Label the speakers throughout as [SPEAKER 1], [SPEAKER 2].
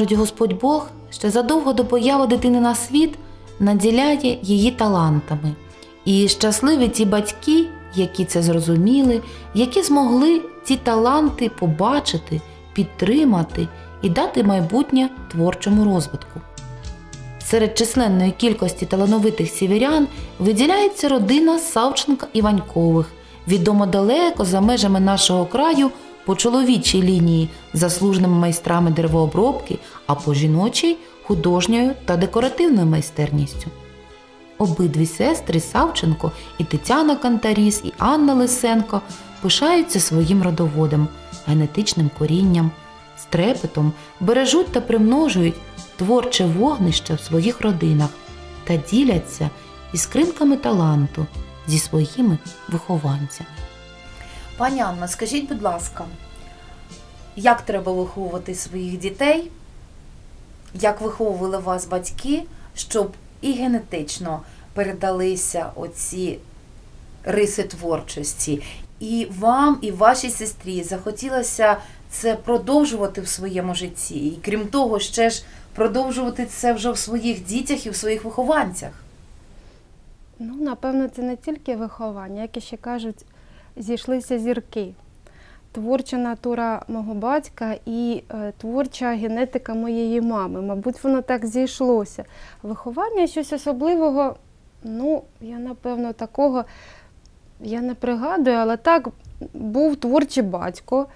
[SPEAKER 1] Кажуть, Господь Бог ще задовго до появи дитини на світ наділяє її талантами. І щасливі ті батьки, які це зрозуміли, які змогли ці таланти побачити, підтримати і дати майбутнє творчому розвитку. Серед численної кількості талановитих сіверян виділяється родина Савченка Іванькових, відома далеко за межами нашого краю по чоловічій лінії заслуженими майстрами деревообробки, а по жіночій художньою та декоративною майстерністю. Обидві сестри Савченко і Тетяна Кантаріс, і Анна Лисенко пишаються своїм родоводом, генетичним корінням, з трепетом бережуть та примножують творче вогнище в своїх родинах та діляться іскринками таланту зі своїми вихованцями.
[SPEAKER 2] Пані Анна, скажіть, будь ласка, як треба виховувати своїх дітей? Як виховували вас батьки, щоб і генетично передалися оці риси творчості? І вам, і вашій сестрі захотілося це продовжувати в своєму житті. І крім того, ще ж продовжувати це вже в своїх дітях і в своїх вихованцях.
[SPEAKER 3] Ну, напевно, це не тільки виховання, як і ще кажуть, зійшлися зірки. Творча натура мого батька і е, творча генетика моєї мами. Мабуть, воно так зійшлося. Виховання щось особливого, ну, я напевно такого я не пригадую, але так був творчий батько.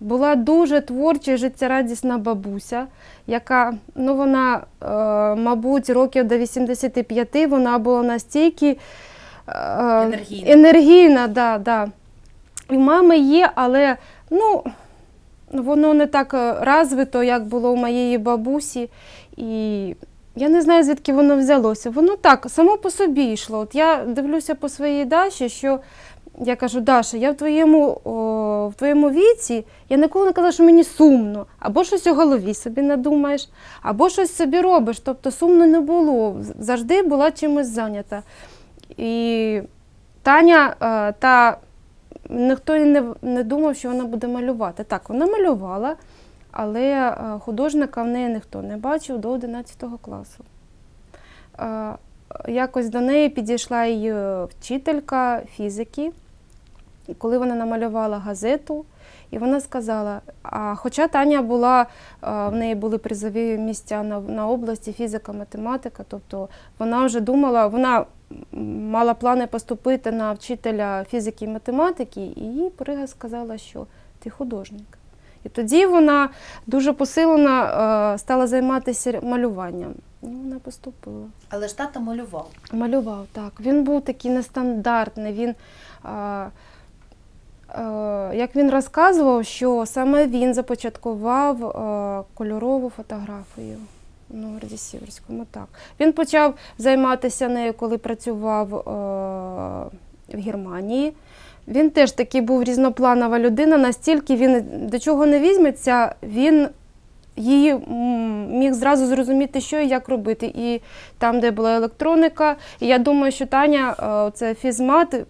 [SPEAKER 3] Була дуже творча і життєрадісна бабуся, яка, ну вона, е, мабуть, років до 85 вона була настільки е,
[SPEAKER 2] Енергійна.
[SPEAKER 3] енергійна да, да. І мами є, але ну, воно не так е, розвито, як було у моєї бабусі. І я не знаю, звідки воно взялося. Воно так, само по собі йшло. От я дивлюся по своїй Даші, що я кажу, Даша, я в твоєму, о, в твоєму віці, я ніколи не казала, що мені сумно, або щось у голові собі надумаєш, або щось собі робиш. Тобто сумно не було. Завжди була чимось зайнята. І Таня, е, та ніхто не, не думав, що вона буде малювати. Так, вона малювала, але е, художника в неї ніхто не бачив до 11 класу. Е, Якось до неї підійшла її вчителька фізики, коли вона намалювала газету, і вона сказала, а хоча Таня була, е, в неї були призові місця на, на області фізика, математика, тобто вона вже думала, вона мала плани поступити на вчителя фізики і математики, і їй Прига сказала, що ти художник. І тоді вона дуже посилено е, стала займатися малюванням. І вона поступила.
[SPEAKER 2] Але ж тато малював.
[SPEAKER 3] Малював, так. Він був такий нестандартний. Він, а, а, як він розказував, що саме він започаткував а, кольорову фотографію. Ну, в Раді Сіверському, так. Він почав займатися нею, коли працював а, в Германії. Він теж такий був різнопланова людина, настільки він до чого не візьметься, він її міг зразу зрозуміти, що і як робити. І там, де була електроніка. І я думаю, що Таня, е, це фізмат,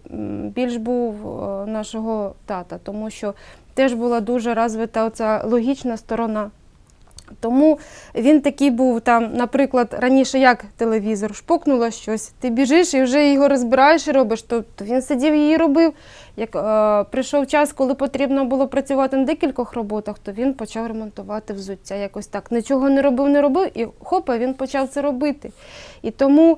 [SPEAKER 3] більш був е, нашого тата, тому що теж була дуже розвита оця логічна сторона. Тому він такий був там, наприклад, раніше як телевізор, шпокнуло щось, ти біжиш і вже його розбираєш і робиш. Тобто він сидів її робив. Як е, прийшов час, коли потрібно було працювати на декількох роботах, то він почав ремонтувати взуття. Якось так. Нічого не робив, не робив, і хопа, він почав це робити. І тому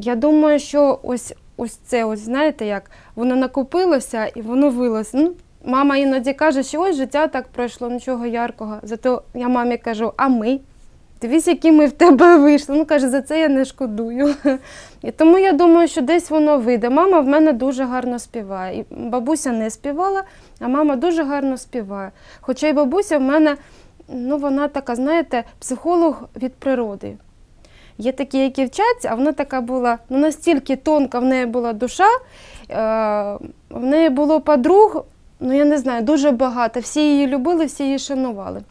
[SPEAKER 3] я думаю, що ось, ось це, ось знаєте, як воно накопилося і воно вилось. Ну, мама іноді каже, що ось життя так пройшло, нічого яркого. Зато я мамі кажу, а ми? Дивись, які ми в тебе вийшли. Ну, каже, за це я не шкодую. І тому я думаю, що десь воно вийде. Мама в мене дуже гарно співає. І бабуся не співала, а мама дуже гарно співає. Хоча й бабуся в мене, ну вона така, знаєте, психолог від природи. Є такі, які вчаться, а вона така була ну, настільки тонка, в неї була душа, е, в неї було подруг, ну я не знаю, дуже багато. Всі її любили, всі її шанували.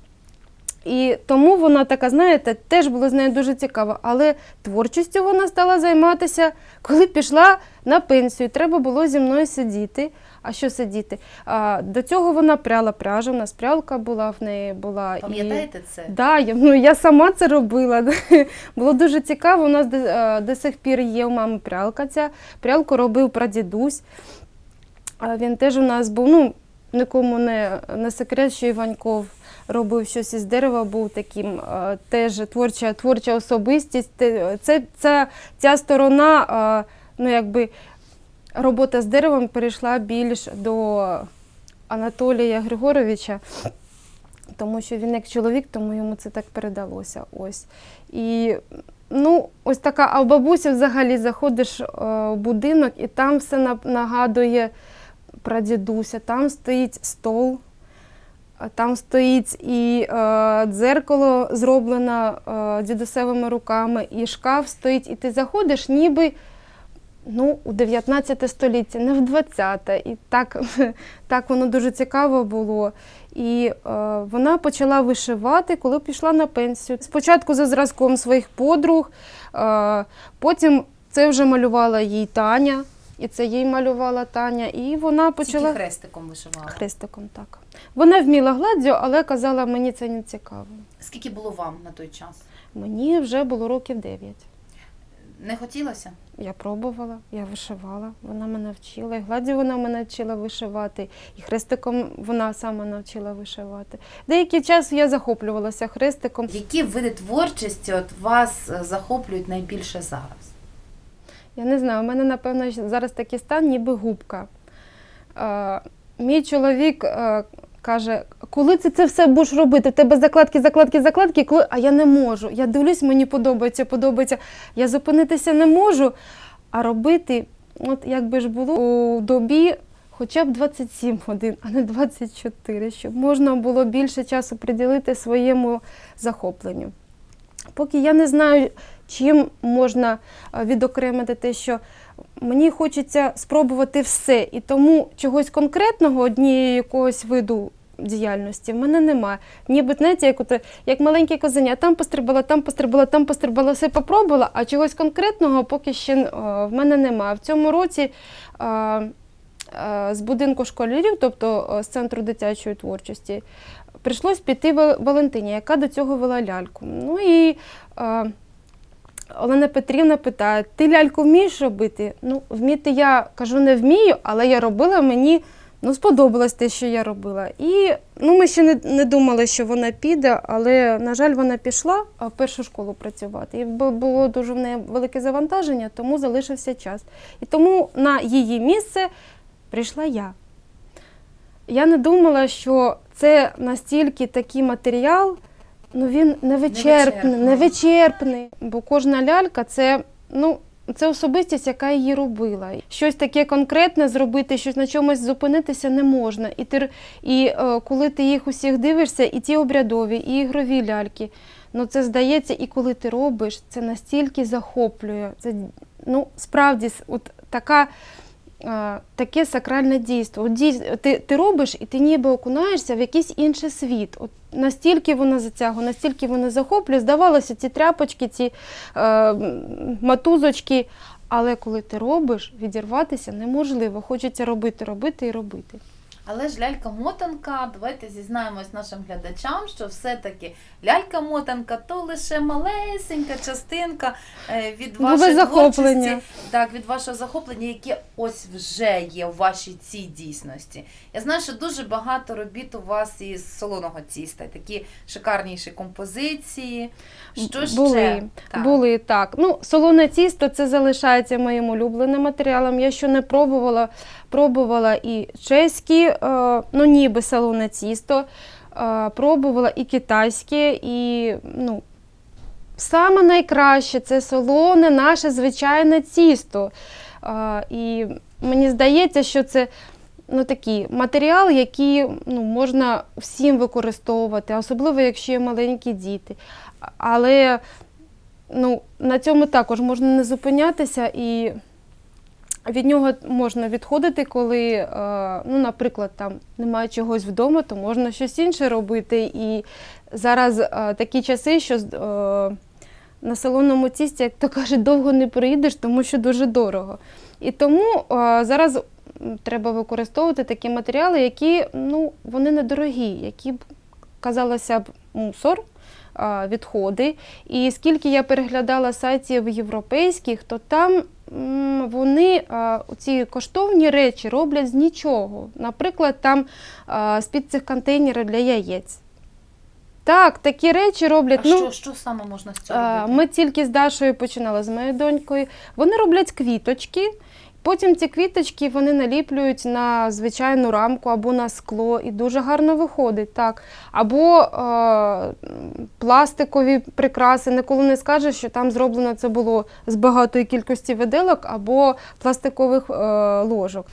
[SPEAKER 3] І тому вона така, знаєте, теж було з нею дуже цікаво. Але творчістю вона стала займатися, коли пішла на пенсію. Треба було зі мною сидіти. А що сидіти? А, до цього вона пряла пряжу, у нас прялка була в неї була. і-
[SPEAKER 2] Пам'ятаєте це?
[SPEAKER 3] Да, я, ну, я сама це робила. Було дуже цікаво. У нас до, до сих пір є у мами прялка ця. Прялку робив прадідусь. Він теж у нас був, ну, нікому не, не секрет, що Іваньков робив щось із дерева, був таким е, теж творча, творча особистість. Це, це, ця сторона, е, ну, якби, робота з деревом перейшла більш до Анатолія Григоровича тому що він як чоловік, тому йому це так передалося. Ось. І ну, ось така, а в бабусі взагалі заходиш е, в будинок, і там все нагадує прадідуся, там стоїть стол. Там стоїть і е, дзеркало зроблене е, дідусевими руками, і шкаф стоїть, і ти заходиш, ніби ну, у 19 століття, не в 20 І так, так воно дуже цікаво було. І е, вона почала вишивати, коли пішла на пенсію. Спочатку за зразком своїх подруг, е, потім це вже малювала їй Таня, і це їй малювала Таня. І вона почала
[SPEAKER 2] Тільки хрестиком вишивала.
[SPEAKER 3] хрестиком. Так. Вона вміла гладдю, але казала, мені це не цікаво.
[SPEAKER 2] Скільки було вам на той час?
[SPEAKER 3] Мені вже було років 9.
[SPEAKER 2] Не хотілося?
[SPEAKER 3] Я пробувала, я вишивала, вона мене вчила, і гладдю вона мене вчила вишивати, і хрестиком вона сама навчила вишивати. Деякий час я захоплювалася хрестиком.
[SPEAKER 2] Які види творчості от вас е, захоплюють найбільше зараз?
[SPEAKER 3] Я не знаю, у мене, напевно, зараз такий стан, ніби губка. Е, мій чоловік е, каже, коли ти це все будеш робити? В тебе закладки, закладки, закладки, коли... а я не можу. Я дивлюсь, мені подобається, подобається. Я зупинитися не можу, а робити, от якби ж було у добі хоча б 27 годин, а не 24, щоб можна було більше часу приділити своєму захопленню. Поки я не знаю, чим можна е, відокремити те, що мені хочеться спробувати все, і тому чогось конкретного, однієї якогось виду діяльності в мене немає. Ніби знаєте, як, от, як маленьке козеня, там пострибала, там пострибала, там пострибала, все попробувала, а чогось конкретного поки ще е, в мене немає. В цьому році е, е, з будинку школярів, тобто з центру дитячої творчості, прийшлось піти Валентині, яка до цього вела ляльку. Ну і е, Олена Петрівна питає: ти ляльку вмієш робити? Ну, вміти я кажу, не вмію, але я робила, мені ну, сподобалось те, що я робила. І ну, ми ще не, не думали, що вона піде, але, на жаль, вона пішла в першу школу працювати. І було дуже в неї велике завантаження, тому залишився час. І тому на її місце прийшла я. Я не думала, що це настільки такий матеріал, ну він невичерпний,
[SPEAKER 2] Невичерпний.
[SPEAKER 3] Бо кожна лялька це, ну, це особистість, яка її робила. Щось таке конкретне зробити, щось на чомусь зупинитися не можна. І, ти, і е, коли ти їх усіх дивишся, і ті обрядові, і ігрові ляльки, ну це здається, і коли ти робиш, це настільки захоплює. Це ну, справді от така таке сакральне дійство. От дійс- ти, ти робиш і ти ніби окунаєшся в якийсь інший світ. От настільки воно затягує, настільки воно захоплює. Здавалося, ці тряпочки, ці е, матузочки. Але коли ти робиш, відірватися неможливо. Хочеться робити, робити і робити.
[SPEAKER 2] Але ж лялька-мотанка, давайте зізнаємось нашим глядачам, що все-таки лялька-мотанка то лише малесенька частинка е, від вашої
[SPEAKER 3] захоплення.
[SPEAKER 2] так, від вашого захоплення, яке ось вже є у вашій цій дійсності. Я знаю, що дуже багато робіт у вас із солоного тіста, такі шикарніші композиції. Що ще?
[SPEAKER 3] Були,
[SPEAKER 2] Так.
[SPEAKER 3] були так. Ну, солоне тісто це залишається моїм улюбленим матеріалом. Я ще не пробувала. Пробувала і чеські, е, ну ніби солоне тісто, е, пробувала і китайське, і ну, саме найкраще це солоне, наше звичайне тісто. Е, і мені здається, що це ну, такий матеріал, який ну, можна всім використовувати, особливо якщо є маленькі діти. Але ну, на цьому також можна не зупинятися і від нього можна відходити, коли, е, ну, наприклад, там немає чогось вдома, то можна щось інше робити. І зараз е, такі часи, що е, на салонному тісті, як то кажуть, довго не приїдеш, тому що дуже дорого. І тому зараз треба використовувати такі матеріали, які ну, вони недорогі, які б казалося б мусор, відходи. І скільки я переглядала сайтів європейських, то там вони ці коштовні речі роблять з нічого. Наприклад, там з-під цих контейнерів для яєць. Так, такі речі роблять.
[SPEAKER 2] А
[SPEAKER 3] ну,
[SPEAKER 2] що, що саме можна з цього робити?
[SPEAKER 3] Ми тільки з Дашою починали з моєю донькою. Вони роблять квіточки. Потім ці квіточки вони наліплюють на звичайну рамку або на скло, і дуже гарно виходить. Так. Або е, пластикові прикраси. Ніколи не скажеш, що там зроблено це було з багатої кількості виделок або пластикових е, ложок.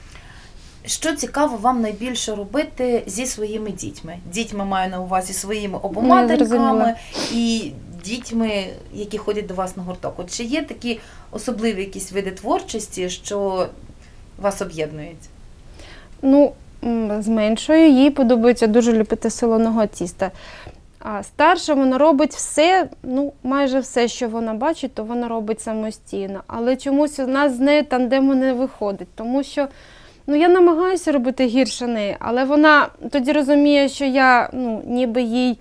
[SPEAKER 2] Що цікаво вам найбільше робити зі своїми дітьми? Дітьми маю на увазі своїми обома
[SPEAKER 3] Ну,
[SPEAKER 2] доньками і дітьми, які ходять до вас на гурток. От чи є такі особливі якісь види творчості, що вас об'єднують?
[SPEAKER 3] Ну, з меншою їй подобається дуже любити солоного тіста. А старша вона робить все, ну майже все, що вона бачить, то вона робить самостійно. Але чомусь у нас з нею тандему не виходить, тому що ну, я намагаюся робити гірше неї, але вона тоді розуміє, що я ну, ніби їй.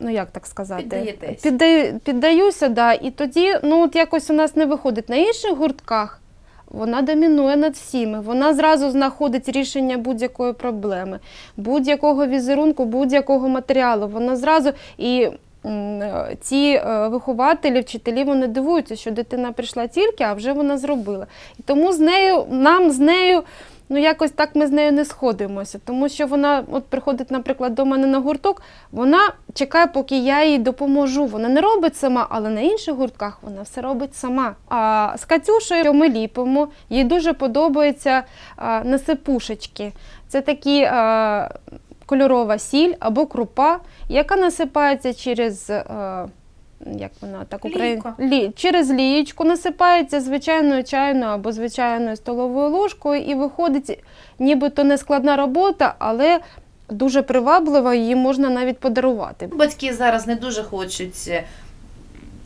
[SPEAKER 3] Ну, як так сказати?
[SPEAKER 2] Піддаєтесь.
[SPEAKER 3] Піддаю, піддаюся, да, і тоді ну, от якось у нас не виходить. На інших гуртках вона домінує над всіми. Вона зразу знаходить рішення будь-якої проблеми, будь-якого візерунку, будь-якого матеріалу. Вона зразу і ці е, вихователі, вчителі, вони дивуються, що дитина прийшла тільки, а вже вона зробила. І тому з нею, нам з нею. Ну, якось так ми з нею не сходимося, тому що вона от приходить, наприклад, до мене на гурток, вона чекає, поки я їй допоможу. Вона не робить сама, але на інших гуртках вона все робить сама. А з Катюшею ми ліпимо. Їй дуже подобаються насипушечки. Це такі а, кольорова сіль або крупа, яка насипається через. е, як вона так.
[SPEAKER 2] Лійко.
[SPEAKER 3] Лі... через лієчку насипається звичайною чайною або звичайною столовою ложкою і виходить нібито не складна робота, але дуже приваблива, її можна навіть подарувати.
[SPEAKER 2] Батьки зараз не дуже хочуть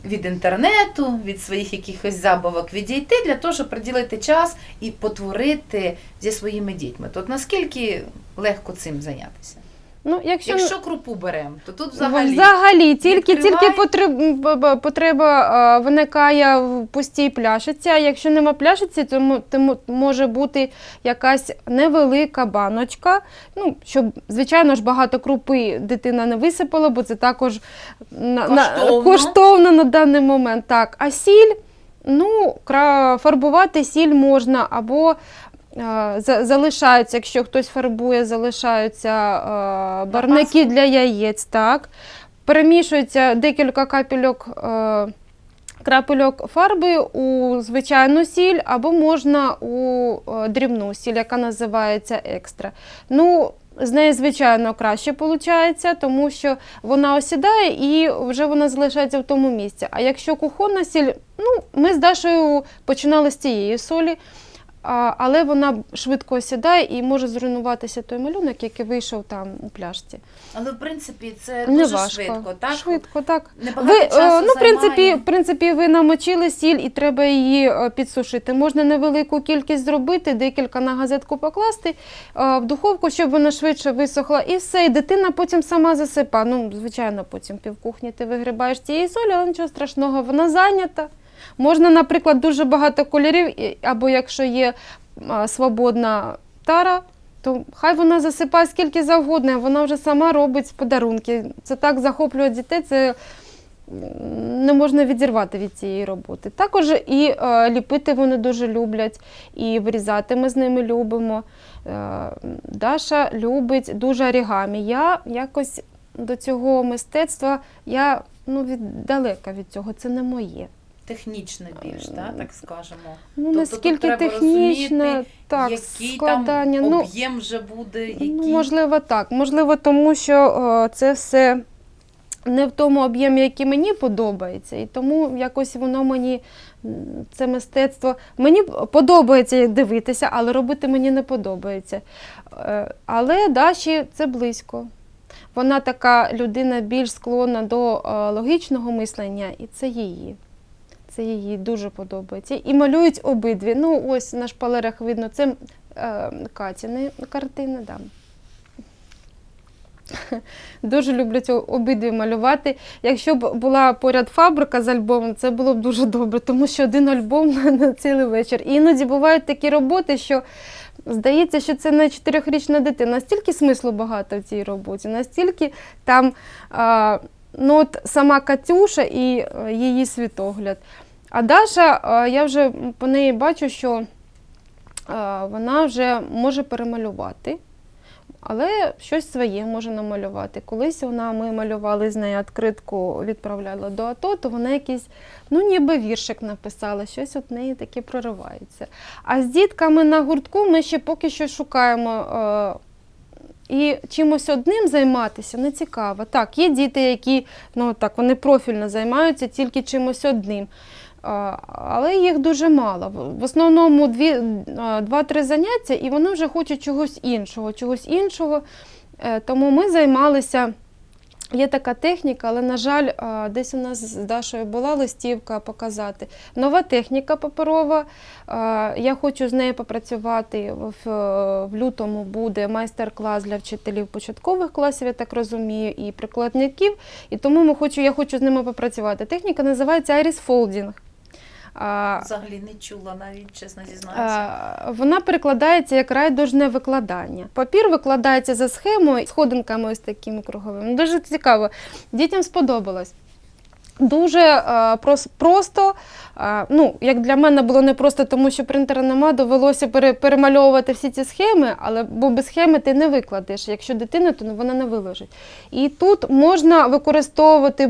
[SPEAKER 2] від інтернету, від своїх якихось забавок відійти для того, щоб приділити час і потворити зі своїми дітьми. Тобто наскільки легко цим зайнятися?
[SPEAKER 3] Ну, якщо,
[SPEAKER 2] Якщо крупу беремо, то тут
[SPEAKER 3] взагалі,
[SPEAKER 2] взагалі,
[SPEAKER 3] тільки,
[SPEAKER 2] відкривай.
[SPEAKER 3] тільки потреб... б- б- потреба а, виникає в пустій пляшиці, а якщо нема пляшиці, то то може бути якась невелика баночка, ну, щоб, звичайно ж, багато крупи дитина не висипала, бо це також на, на,
[SPEAKER 2] Коштовно.
[SPEAKER 3] коштовно на даний момент. Так. А сіль, ну, фарбувати сіль можна або Залишаються, якщо хтось фарбує, залишаються е, барники для яєць. Так. Перемішується декілька капельок, е, крапельок фарби у звичайну сіль, або можна у е, дрібну сіль, яка називається екстра. Ну, з неї, звичайно, краще виходить, тому що вона осідає і вже вона залишається в тому місці. А якщо кухонна сіль, ну, ми з Дашою починали з цієї солі. Але вона швидко осідає і може зруйнуватися той малюнок, який вийшов там у пляшці.
[SPEAKER 2] Але в принципі це дуже
[SPEAKER 3] важко.
[SPEAKER 2] швидко, так?
[SPEAKER 3] Швидко, так.
[SPEAKER 2] Небагато
[SPEAKER 3] Ви,
[SPEAKER 2] часу
[SPEAKER 3] е, ну, в принципі, в принципі, ви намочили сіль і треба її е, підсушити. Можна невелику кількість зробити, декілька на газетку покласти е, в духовку, щоб вона швидше висохла. І все, і дитина потім сама засипа. Ну, звичайно, потім півкухні ти вигрібаєш цієї солі, але нічого страшного, вона зайнята. Можна, наприклад, дуже багато кольорів, або якщо є свободна тара, то хай вона засипає скільки завгодно, вона вже сама робить подарунки. Це так захоплює дітей, це не можна відірвати від цієї роботи. Також і е, ліпити вони дуже люблять, і вирізати ми з ними любимо. Е, Даша любить дуже орігамі. Я якось до цього мистецтва я ну, від, далека від цього, це не моє.
[SPEAKER 2] Технічно більш, так, так скажемо.
[SPEAKER 3] Ну,
[SPEAKER 2] Тобто
[SPEAKER 3] наскільки
[SPEAKER 2] тут треба
[SPEAKER 3] технічно,
[SPEAKER 2] розуміти,
[SPEAKER 3] так,
[SPEAKER 2] який
[SPEAKER 3] складання.
[SPEAKER 2] там
[SPEAKER 3] ну,
[SPEAKER 2] об'єм вже буде, який...
[SPEAKER 3] Ну, можливо, так. Можливо, тому що е, це все не в тому об'ємі, який мені подобається. І тому якось воно мені, це мистецтво, мені подобається дивитися, але робити мені не подобається. Е, Але Даші це близько. Вона така людина більш склонна до е, логічного мислення, і це її. Це їй дуже подобається. І малюють обидві. Ну, ось на шпалерах видно, це е, Катіни картини. Да. Дуже люблять обидві малювати. Якщо б була поряд фабрика з альбомом, це було б дуже добре, тому що один альбом на, на цілий вечір. І іноді бувають такі роботи, що здається, що це не чотирьохрічна дитина. Настільки смислу багато в цій роботі, настільки там а, ну, от сама Катюша і е, її світогляд. А Даша, е, я вже по неї бачу, що е, вона вже може перемалювати. Але щось своє може намалювати. Колись вона, ми малювали з нею відкритку, відправляла до АТО, то вона якийсь, ну ніби віршик написала, щось от неї таке проривається. А з дітками на гуртку ми ще поки що шукаємо. Е, і чимось одним займатися не цікаво. Так, є діти, які ну, так, вони профільно займаються тільки чимось одним. Але їх дуже мало. В- основному дві, а, два-три заняття, і вони вже хочуть чогось іншого, чогось іншого. Е, Тому ми займалися. Є така техніка, але, на жаль, десь у нас з Дашою була листівка показати. Нова техніка паперова. Я хочу з нею попрацювати. В лютому буде майстер-клас для вчителів початкових класів, я так розумію, і прикладників. І тому ми хочу, я хочу з ними попрацювати. Техніка називається Iris Folding.
[SPEAKER 2] Взагалі не чула навіть, чесно зізнаюся.
[SPEAKER 3] Вона перекладається як райдужне викладання. Папір викладається за схемою, сходинками ось такими круговими. Дуже цікаво. Дітям сподобалось. Дуже е, просто, е, ну, як для мене було непросто, тому що принтера нема, довелося пере- перемальовувати всі ці схеми, але бо без схеми ти не викладеш. Якщо дитина, то вона не виложить. І тут можна використовувати е,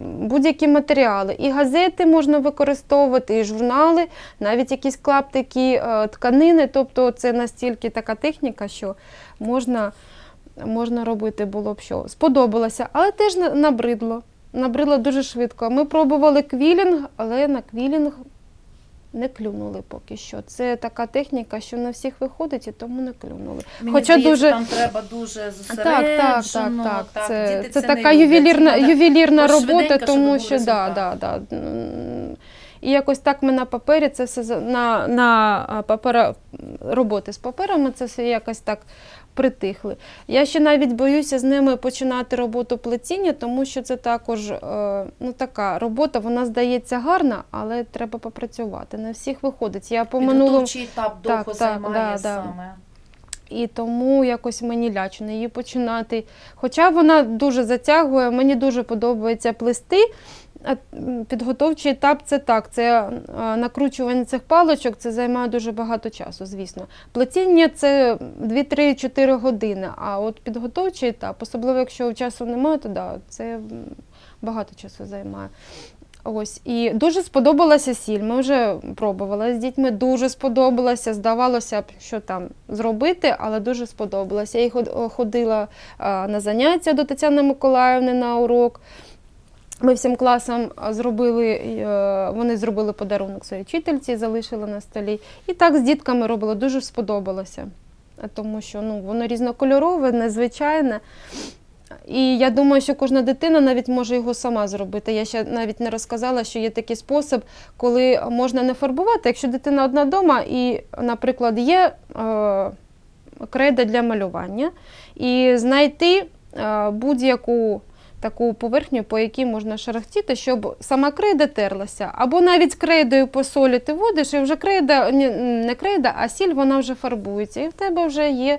[SPEAKER 3] будь-які матеріали. І газети можна використовувати, і журнали, навіть якісь клаптики тканини. Тобто це настільки така техніка, що можна, можна робити було б що. Сподобалося, але теж на- набридло. Набридло дуже швидко. Ми пробували квілінг, але на квілінг не клюнули поки що. Це така техніка, що на всіх виходить, і тому не клюнули.
[SPEAKER 2] Мені
[SPEAKER 3] Хоча
[SPEAKER 2] здається,
[SPEAKER 3] дуже-
[SPEAKER 2] там треба дуже
[SPEAKER 3] Так,
[SPEAKER 2] зосереджено.
[SPEAKER 3] так, так, так. Це,
[SPEAKER 2] Діти
[SPEAKER 3] це,
[SPEAKER 2] не
[SPEAKER 3] така
[SPEAKER 2] люблять.
[SPEAKER 3] ювелірна,
[SPEAKER 2] Це
[SPEAKER 3] ювелірна робота,
[SPEAKER 2] швиденько, щоб
[SPEAKER 3] тому
[SPEAKER 2] був
[SPEAKER 3] що да,
[SPEAKER 2] результат.
[SPEAKER 3] да, да. І якось так ми на папері це все за- на, на а, папера, роботи з паперами, це все якось так притихли. Я ще навіть боюся з ними починати роботу плетіння, тому що це також е, ну, така робота, вона здається гарна, але треба попрацювати. Не всіх виходить. Я по минулому
[SPEAKER 2] Підготовчий етап довго
[SPEAKER 3] так,
[SPEAKER 2] займає
[SPEAKER 3] да, да.
[SPEAKER 2] саме.
[SPEAKER 3] і тому якось мені лячно її починати. Хоча вона дуже затягує, мені дуже подобається плести. Підготовчий етап це так, це е, накручування цих паличок, це займає дуже багато часу, звісно. Плетіння це 2-3-4 години, а от підготовчий етап, особливо якщо часу немає, то да, це багато часу займає. Ось і дуже сподобалася сіль. Ми вже пробували з дітьми. Дуже сподобалося. Здавалося б, що там зробити, але дуже сподобалося. Я ходила на заняття до Тетяни Миколаївни на урок. Ми всім класом зробили, е, вони зробили подарунок своїй вчительці, залишили на столі. І так з дітками робили, дуже сподобалося. Тому що ну, воно різнокольорове, незвичайне. І я думаю, що кожна дитина навіть може його сама зробити. Я ще навіть не розказала, що є такий спосіб, коли можна не фарбувати. Якщо дитина одна вдома і, наприклад, є е, крейда для малювання, і знайти е, будь-яку таку поверхню, по якій можна шарахтіти, щоб сама крейда терлася. Або навіть крейдою посолити водиш, і вже крейда, не крейда, а сіль вона вже фарбується. І в тебе вже є е,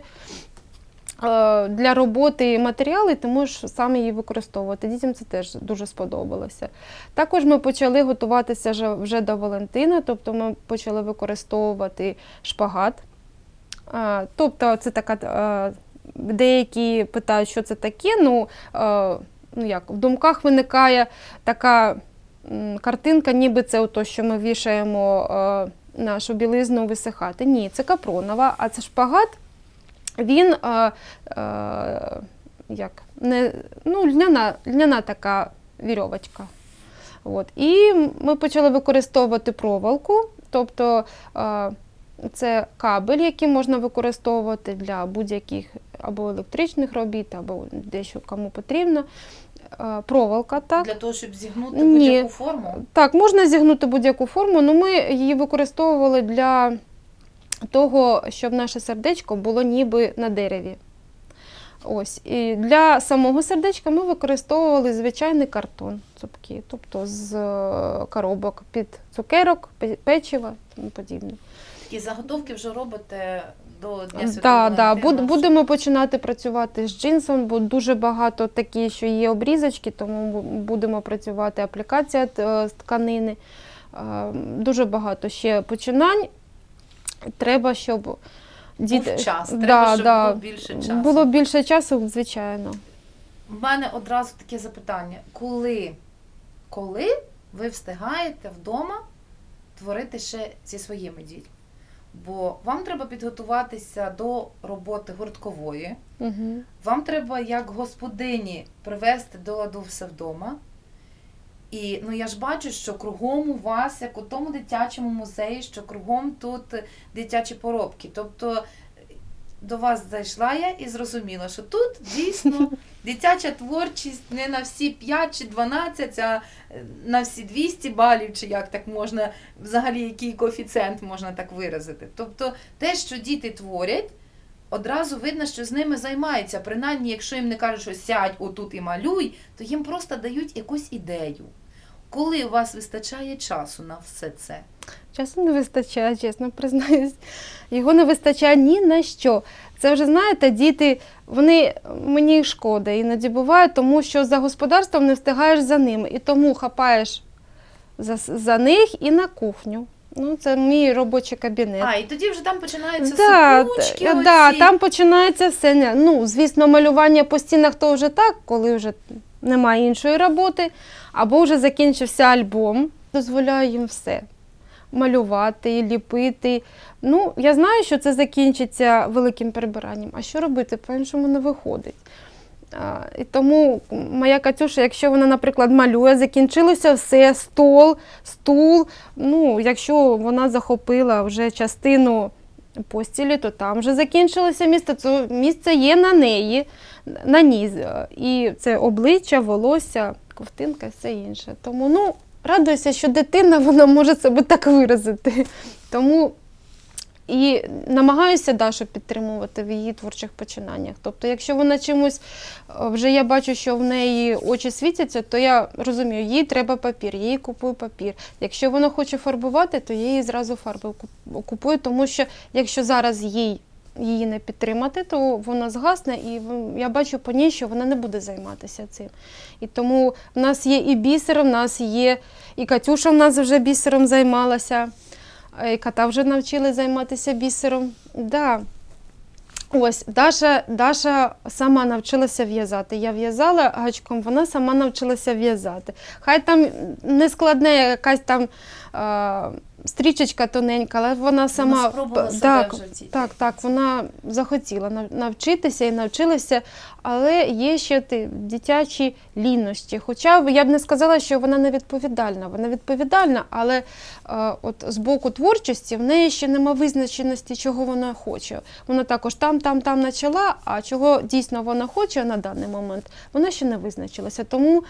[SPEAKER 3] для роботи матеріали, ти можеш саме її використовувати. Дітям це теж дуже сподобалося. Також ми почали готуватися вже- до Валентина, тобто ми почали використовувати шпагат. Тобто, це така. е, Деякі питають, що це таке. Ну, е, ну як, в думках виникає така картинка, ніби це ото, що ми вішаємо е, нашу білизну висихати. Ні, це капронова, а це шпагат. Він е, е, як, не, ну, льняна, льняна така вірьовочка. От. І ми почали використовувати проволоку, тобто е, Це кабель, який можна використовувати для будь-яких або електричних робіт, або дещо кому потрібно. Е, Проволока, так.
[SPEAKER 2] Для того, щоб зігнути будь-яку форму.
[SPEAKER 3] Так, можна зігнути будь-яку форму, але ми її використовували для того, щоб наше сердечко було ніби на дереві. Ось. І для самого сердечка ми використовували звичайний картон цупкий, тобто з е, коробок під цукерок, печива і тому подібне.
[SPEAKER 2] Такі заготовки вже робите до Дня
[SPEAKER 3] Да, да. Буд- Будемо починати працювати з джинсом, бо дуже багато такі, що є обрізочки, тому будемо працювати аплікація е, з тканини. Дуже багато ще починань. Треба, щоб діти
[SPEAKER 2] Був час. Треба,
[SPEAKER 3] Да,
[SPEAKER 2] щоб
[SPEAKER 3] да.
[SPEAKER 2] було більше часу.
[SPEAKER 3] було більше часу, звичайно.
[SPEAKER 2] У мене одразу таке запитання: коли, коли ви встигаєте вдома творити ще зі своїми дітьми? Бо вам треба підготуватися до роботи гурткової,
[SPEAKER 3] Угу.
[SPEAKER 2] вам треба як господині привести до ладу все вдома. І ну я ж бачу, що кругом у вас, як у тому дитячому музеї, що кругом тут дитячі поробки. Тобто до вас зайшла я і зрозуміла, що тут дійсно дитяча творчість не на всі 5 чи 12, а е, на всі 200 балів, чи як так можна, взагалі який коефіцієнт можна так виразити. Тобто те, що діти творять, одразу видно, що з ними займаються. Принаймні, якщо їм не кажуть, що сядь отут і малюй, то їм просто дають якусь ідею. Коли у вас вистачає часу на все це?
[SPEAKER 3] Часу не вистачає, чесно признаюсь. Його не вистачає ні на що. Це вже знаєте, діти, вони мені шкода іноді буває, тому що за господарством не встигаєш за ними. І тому хапаєш за, за них і на кухню. Ну, це мій робочий кабінет.
[SPEAKER 2] А, і тоді вже там починаються
[SPEAKER 3] Да,
[SPEAKER 2] сипучки. оці.
[SPEAKER 3] да, там починається все. Ну, звісно, малювання по стінах то вже так, коли вже немає іншої роботи, або вже закінчився альбом. Дозволяю їм все. Малювати, ліпити. Ну, я знаю, що це закінчиться великим перебиранням. А що робити? По-іншому не виходить. І тому моя Катюша, якщо вона, наприклад, малює, закінчилося все, стол, стул. Ну, якщо вона захопила вже частину постілі, то там вже закінчилося місце. Це місце є на неї, на ній. І це обличчя, волосся, ковтинка і все інше. Тому ну, радуюся, що дитина вона може себе так виразити. Тому і намагаюся Дашу підтримувати в її творчих починаннях. Тобто, якщо вона чимось е, вже я бачу, що в неї очі світяться, то я розумію, їй треба папір, їй купую папір. Якщо вона хоче фарбувати, то я їй зразу фарби купую, тому що якщо зараз їй її не підтримати, то вона згасне, і я бачу по ній, що вона не буде займатися цим. І тому в нас є і бісер, в нас є, і Катюша в нас вже бісером займалася. Е, І кота вже навчили займатися бісером. Да. Ось Даша, Даша сама навчилася в'язати. Я в'язала гачком, вона сама навчилася в'язати. Хай там не складне якась там е, стрічечка тоненька, але вона сама
[SPEAKER 2] спробувала себе
[SPEAKER 3] так,
[SPEAKER 2] в цій
[SPEAKER 3] так, так, вона захотіла нав- навчитися і навчилася, але є ще ти дитячі лінощі. Хоча я б не сказала, що вона не відповідальна. Вона відповідальна, але е, от з боку творчості в неї ще нема визначеності, чого вона хоче. Вона також там, там, там почала, а чого дійсно вона хоче на даний момент, вона ще не визначилася. Тому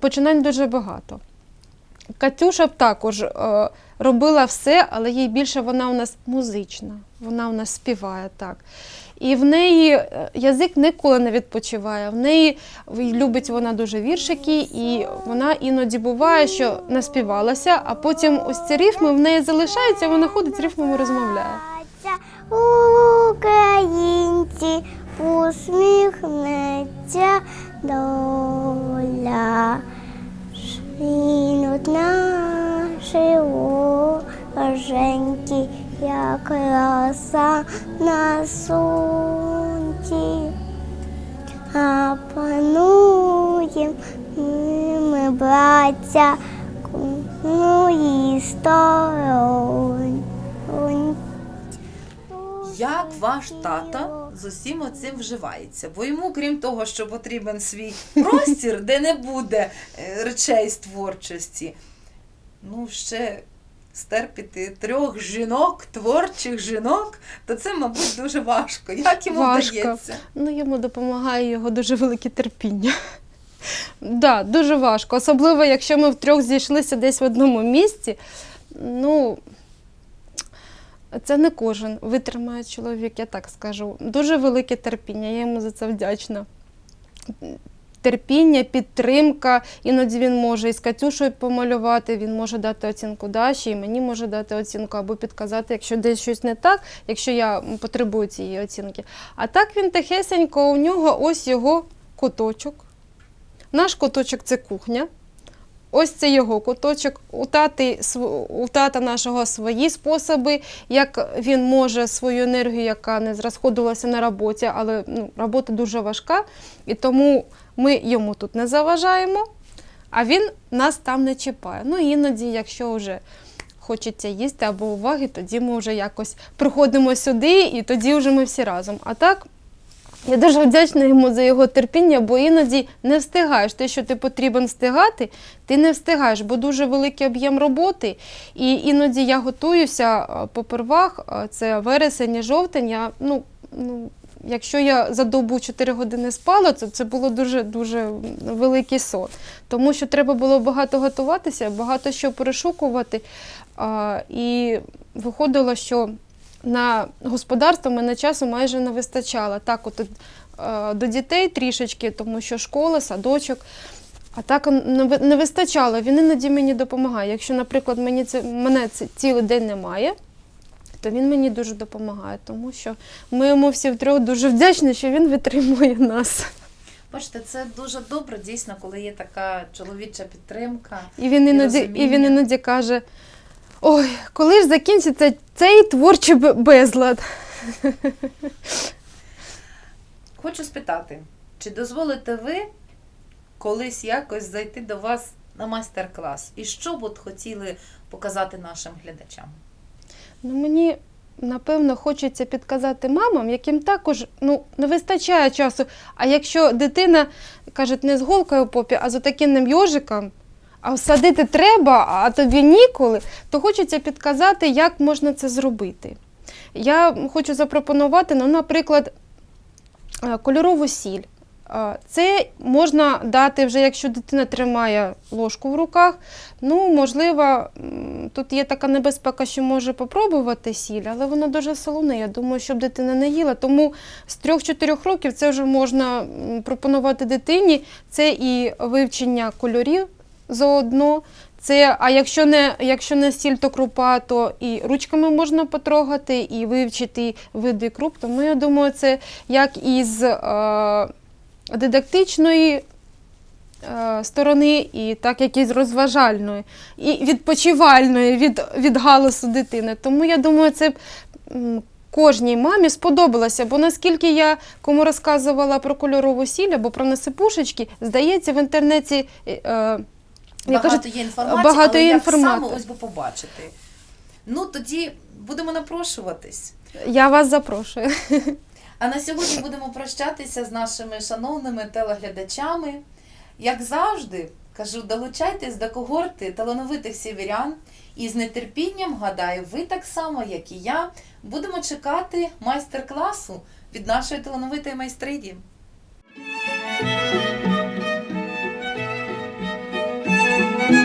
[SPEAKER 3] починань дуже багато. Катюша б також е, робила все, але їй більше вона у нас музична, вона у нас співає так. І в неї е, язик ніколи не відпочиває. В неї любить вона дуже віршики, і вона іноді буває, що наспівалася, а потім ось ці рифми в неї залишаються, вона ходить з рифмами розмовляє.
[SPEAKER 4] Українці усміхнеться доля. Шинуть наші оженьки, як роса на сонці. А пануєм ми, браття, ну і сторон.
[SPEAKER 2] Як ваш тата з усім оцим вживається? Бо йому, крім того, що потрібен свій простір, де не буде е, речей з творчості, ну ще стерпіти трьох жінок, творчих жінок, то це, мабуть, дуже важко. Як йому
[SPEAKER 3] Важко.
[SPEAKER 2] вдається?
[SPEAKER 3] Ну, йому допомагає його дуже велике терпіння. Да, дуже важко. Особливо, якщо ми втрьох зійшлися десь в одному місці. Ну, це не кожен витримає чоловік, я так скажу. Дуже велике терпіння, я йому за це вдячна. Терпіння, підтримка. Іноді він може і з Катюшою помалювати, він може дати оцінку Даші, і мені може дати оцінку або підказати, якщо десь щось не так, якщо я потребую цієї оцінки. А так він тихесенько, у нього ось його куточок. Наш куточок це кухня. Ось це його куточок. У, тати, у тата нашого свої способи, як він може свою енергію, яка не зрозходилася на роботі, але ну, робота дуже важка, і тому ми йому тут не заважаємо, а він нас там не чіпає. Ну іноді, якщо вже хочеться їсти або уваги, тоді ми вже якось приходимо сюди, і тоді вже ми всі разом. А так. Я дуже вдячна йому за його терпіння, бо іноді не встигаєш. Те, що ти потрібен встигати, ти не встигаєш, бо дуже великий об'єм роботи. І іноді я готуюся попервах, це вересень жовтень. Я, ну, ну, якщо я за добу 4 години спала, то це було дуже дуже великий сон. Тому що треба було багато готуватися, багато що перешукувати. А, і виходило, що на господарство мене часу майже не вистачало. Так, от е, до дітей трішечки, тому що школа, садочок. А так не вистачало. Він іноді мені допомагає. Якщо, наприклад, мені це, мене це цілий день немає, то він мені дуже допомагає, тому що ми йому всі втрьох дуже вдячні, що він витримує нас.
[SPEAKER 2] Бачите, це дуже добре, дійсно, коли є така чоловіча підтримка.
[SPEAKER 3] І він іноді, і
[SPEAKER 2] розуміння.
[SPEAKER 3] він іноді каже: ой, коли ж закінчиться цей творчий безлад?
[SPEAKER 2] Хочу спитати, чи дозволите ви колись якось зайти до вас на майстер-клас? І що б от хотіли показати нашим глядачам?
[SPEAKER 3] Ну, мені напевно хочеться підказати мамам, яким також ну, не вистачає часу. А якщо дитина кажуть, не з голкою в попі, а з отаким йожиком, а всадити треба, а тобі ніколи, то хочеться підказати, як можна це зробити. Я хочу запропонувати, ну, наприклад, е, кольорову сіль. Е, Це можна дати вже, якщо дитина тримає ложку в руках. Ну, можливо, тут є така небезпека, що може попробувати сіль, але вона дуже солона. Я думаю, щоб дитина не їла. Тому з 3-4 років це вже можна пропонувати дитині. Це і вивчення кольорів заодно. Це, а якщо не, якщо не сіль, то крупа, то і ручками можна потрогати, і вивчити види круп. Тому я думаю, це як із е, дидактичної е, сторони, і так як із розважальної, і відпочивальної від, від галасу дитини. Тому я думаю, це кожній мамі сподобалося, бо наскільки я кому розказувала про кольорову сіль або про насипушечки, здається, в інтернеті. е,
[SPEAKER 2] Багато
[SPEAKER 3] кажу,
[SPEAKER 2] є інформації,
[SPEAKER 3] багато
[SPEAKER 2] але
[SPEAKER 3] є
[SPEAKER 2] як саме ось би побачити. Ну, тоді будемо напрошуватись.
[SPEAKER 3] я вас запрошую.
[SPEAKER 2] А на сьогодні будемо прощатися з нашими шановними телеглядачами. Як завжди, кажу, долучайтесь до когорти талановитих сіверян. І з нетерпінням, гадаю, ви так само, як і я, будемо чекати майстер-класу від нашої талановитої майстрині. Música